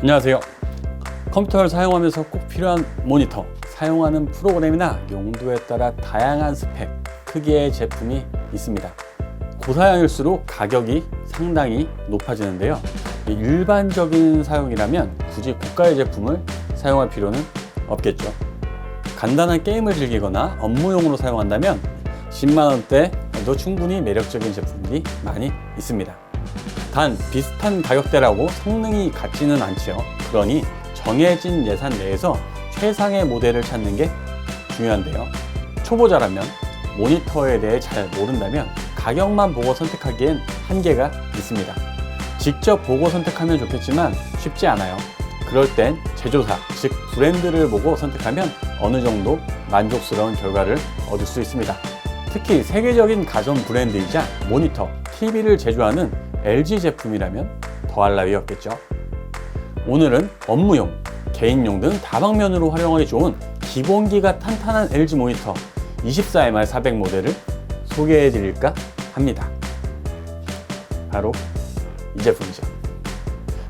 안녕하세요. 컴퓨터를 사용하면서 꼭 필요한 모니터, 사용하는 프로그램이나 용도에 따라 다양한 스펙, 크기의 제품이 있습니다. 고사양일수록 가격이 상당히 높아지는데요. 이 일반적인 사용이라면 굳이 고가의 제품을 사용할 필요는 없겠죠. 간단한 게임을 즐기거나 업무용으로 사용한다면 10만원대도 충분히 매력적인 제품들이 많이 있습니다. 단 비슷한 가격대라고 성능이 같지는 않지요. 그러니 정해진 예산 내에서 최상의 모델을 찾는 게 중요한데요. 초보자라면 모니터에 대해 잘 모른다면 가격만 보고 선택하기엔 한계가 있습니다. 직접 보고 선택하면 좋겠지만 쉽지 않아요. 그럴 땐 제조사, 즉 브랜드를 보고 선택하면 어느 정도 만족스러운 결과를 얻을 수 있습니다. 특히 세계적인 가전 브랜드이자 모니터, TV를 제조하는 LG 제품이라면 더할 나위 없겠죠. 오늘은 업무용, 개인용 등 다방면으로 활용하기 좋은 기본기가 탄탄한 LG 모니터 24MR400 모델을 소개해 드릴까 합니다. 바로 이 제품이죠.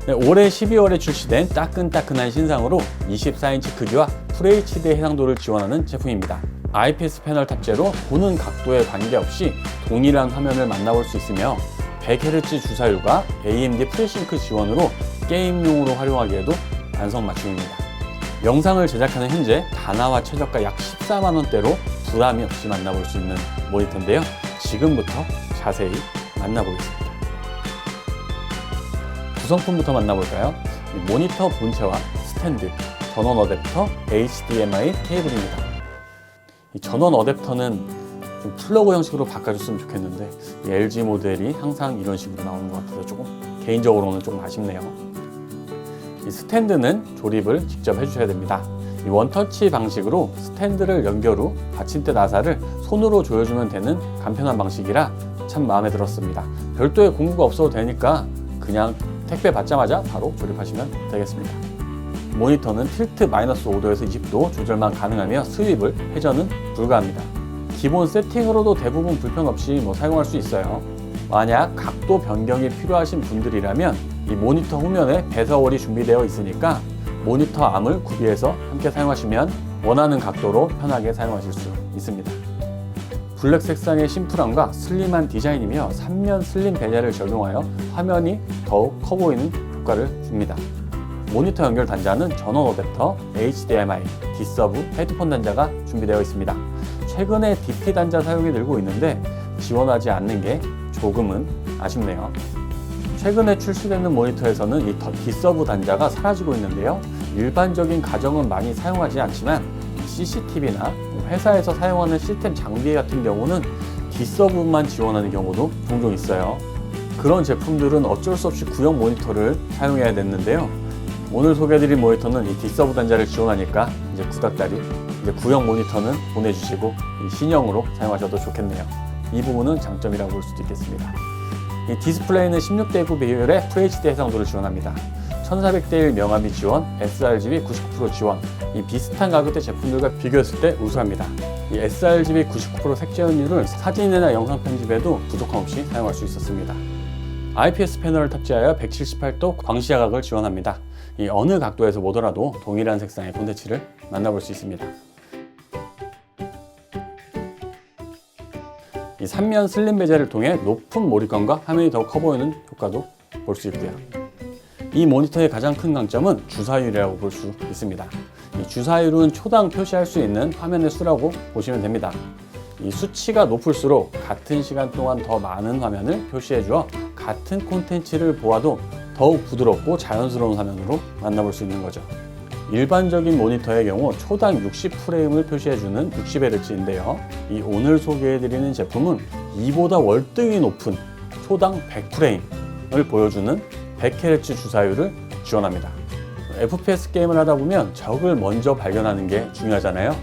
네, 올해 12월에 출시된 따끈따끈한 신상으로 24인치 크기와 FHD 해상도를 지원하는 제품입니다. IPS 패널 탑재로 보는 각도에 관계없이 동일한 화면을 만나볼 수 있으며 100Hz 주사율과 AMD 프리싱크 지원으로 게임용으로 활용하기에도 안성맞춤입니다. 영상을 제작하는 현재 다나와 최저가 약 14만 원대로 부담이 없이 만나볼 수 있는 모니터인데요. 지금부터 자세히 만나보겠습니다. 구성품부터 만나볼까요? 이 모니터 본체와 스탠드, 전원 어댑터, HDMI 케이블입니다. 이 전원 어댑터는 좀 플러그 형식으로 바꿔줬으면 좋겠는데 이 LG 모델이 항상 이런 식으로 나오는 것 같아서 조금 개인적으로는 조금 아쉽네요. 이 스탠드는 조립을 직접 해주셔야 됩니다. 이 원터치 방식으로 스탠드를 연결 후 받침대 나사를 손으로 조여주면 되는 간편한 방식이라 참 마음에 들었습니다. 별도의 공구가 없어도 되니까 그냥 택배 받자마자 바로 조립하시면 되겠습니다. 모니터는 틸트 마이너스 5도에서 20도 조절만 가능하며 스윕을 회전은 불가합니다. 기본 세팅으로도 대부분 불편 없이 뭐 사용할 수 있어요. 만약 각도 변경이 필요하신 분들이라면 이 모니터 후면에 배서월이 준비되어 있으니까 모니터 암을 구비해서 함께 사용하시면 원하는 각도로 편하게 사용하실 수 있습니다. 블랙 색상의 심플함과 슬림한 디자인이며 3면 슬림 베젤을 적용하여 화면이 더욱 커 보이는 효과를 줍니다. 모니터 연결 단자는 전원 어댑터, HDMI, D서브, 헤드폰 단자가 준비되어 있습니다. 최근에 DP 단자 사용이 늘고 있는데 지원하지 않는 게 조금은 아쉽네요. 최근에 출시되는 모니터에서는 이 D서브 단자가 사라지고 있는데요. 일반적인 가정은 많이 사용하지 않지만 CCTV나 회사에서 사용하는 시스템 장비 같은 경우는 D서브만 지원하는 경우도 종종 있어요. 그런 제품들은 어쩔 수 없이 구형 모니터를 사용해야 됐는데요. 오늘 소개해드린 모니터는 이 D서브 단자를 지원하니까 이제 구닥다리, 이제 구형 모니터는 보내주시고 이 신형으로 사용하셔도 좋겠네요. 이 부분은 장점이라고 볼 수도 있겠습니다. 이 디스플레이는 16대 9 비율의 FHD 해상도를 지원합니다. 1400대 1 명암이 지원, sRGB 99% 지원, 이 비슷한 가격대 제품들과 비교했을 때 우수합니다. 이 sRGB 99% 색재현율을 사진이나 영상 편집에도 부족함 없이 사용할 수 있었습니다. IPS 패널을 탑재하여 178도 광시야각을 지원합니다. 이 어느 각도에서 보더라도 동일한 색상의 콘텐츠를 만나볼 수 있습니다. 이 3면 슬림 베젤을 통해 높은 몰입감과 화면이 더커 보이는 효과도 볼 수 있고요. 이 모니터의 가장 큰 강점은 주사율이라고 볼 수 있습니다. 이 주사율은 초당 표시할 수 있는 화면의 수라고 보시면 됩니다. 이 수치가 높을수록 같은 시간 동안 더 많은 화면을 표시해 주어 같은 콘텐츠를 보아도 더욱 부드럽고 자연스러운 화면으로 만나볼 수 있는 거죠. 일반적인 모니터의 경우 초당 60프레임을 표시해주는 60Hz인데요. 이 오늘 소개해드리는 제품은 이보다 월등히 높은 초당 100프레임을 보여주는 100Hz 주사율을 지원합니다. FPS 게임을 하다 보면 적을 먼저 발견하는 게 중요하잖아요.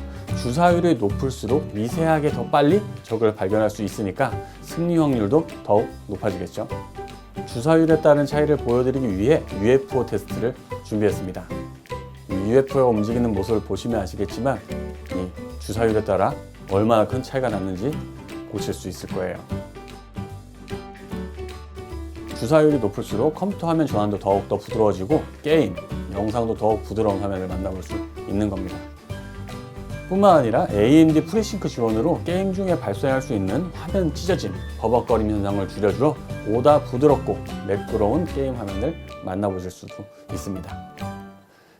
주사율이 높을수록 미세하게 더 빨리 적을 발견할 수 있으니까 승리 확률도 더욱 높아지겠죠. 주사율에 따른 차이를 보여드리기 위해 UFO 테스트를 준비했습니다. UFO가 움직이는 모습을 보시면 아시겠지만 이 주사율에 따라 얼마나 큰 차이가 났는지 보실 수 있을 거예요. 주사율이 높을수록 컴퓨터 화면 전환도 더욱더 부드러워지고 게임, 영상도 더욱 부드러운 화면을 만나볼 수 있는 겁니다. 뿐만 아니라 AMD FreeSync 지원으로 게임 중에 발생할 수 있는 화면 찢어짐, 버벅거림 현상을 줄여주어 보다 부드럽고 매끄러운 게임 화면을 만나보실 수도 있습니다.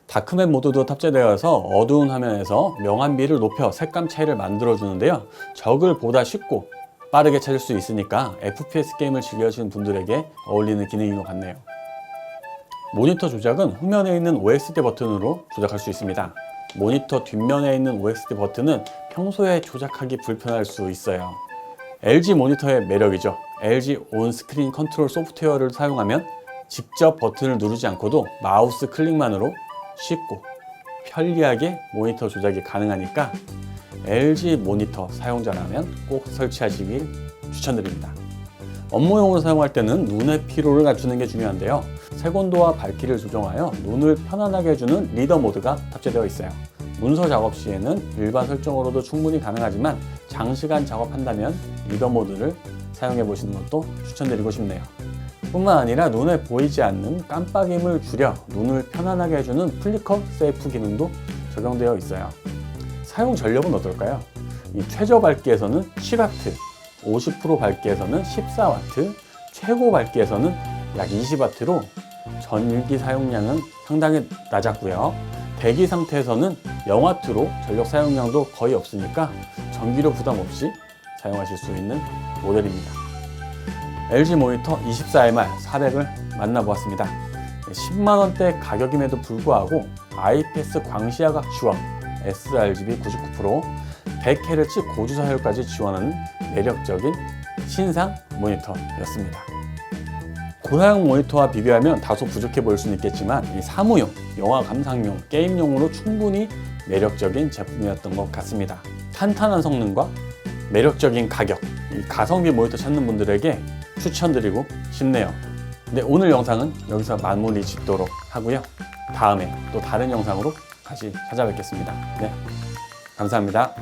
다크맵 모드도 탑재되어서 어두운 화면에서 명암비를 높여 색감 차이를 만들어주는데요. 적을 보다 쉽고 빠르게 찾을 수 있으니까 FPS 게임을 즐겨하시는 분들에게 어울리는 기능인 것 같네요. 모니터 조작은 후면에 있는 OSD 버튼으로 조작할 수 있습니다. 모니터 뒷면에 있는 OSD 버튼은 평소에 조작하기 불편할 수 있어요. LG 모니터의 매력이죠. LG 온스크린 컨트롤 소프트웨어를 사용하면 직접 버튼을 누르지 않고도 마우스 클릭만으로 쉽고 편리하게 모니터 조작이 가능하니까 LG 모니터 사용자라면 꼭 설치하시길 추천드립니다. 업무용으로 사용할 때는 눈의 피로를 낮추는 게 중요한데요. 색온도와 밝기를 조정하여 눈을 편안하게 해주는 리더 모드가 탑재되어 있어요. 문서 작업 시에는 일반 설정으로도 충분히 가능하지만 장시간 작업한다면 리더 모드를 사용해 보시는 것도 추천드리고 싶네요. 뿐만 아니라 눈에 보이지 않는 깜빡임을 줄여 눈을 편안하게 해주는 플리커 세이프 기능도 적용되어 있어요. 사용 전력은 어떨까요? 이 최저 밝기에서는 7W, 50% 밝기에서는 14W, 최고 밝기에서는 약 20W로 전기 사용량은 상당히 낮았고요. 대기 상태에서는 0W로 전력 사용량도 거의 없으니까 전기료 부담 없이 사용하실 수 있는 모델입니다. LG 모니터 24MR 400을 만나보았습니다. 10만원대 가격임에도 불구하고 IPS 광시야각 지원, sRGB 99%, 100Hz 고주사율까지 지원하는 매력적인 신상 모니터였습니다. 고사양 모니터와 비교하면 다소 부족해 보일 수는 있겠지만 이 사무용, 영화 감상용, 게임용으로 충분히 매력적인 제품이었던 것 같습니다. 탄탄한 성능과 매력적인 가격, 이 가성비 모니터 찾는 분들에게 추천드리고 싶네요. 네, 오늘 영상은 여기서 마무리 짓도록 하고요. 다음에 또 다른 영상으로 다시 찾아뵙겠습니다. 네, 감사합니다.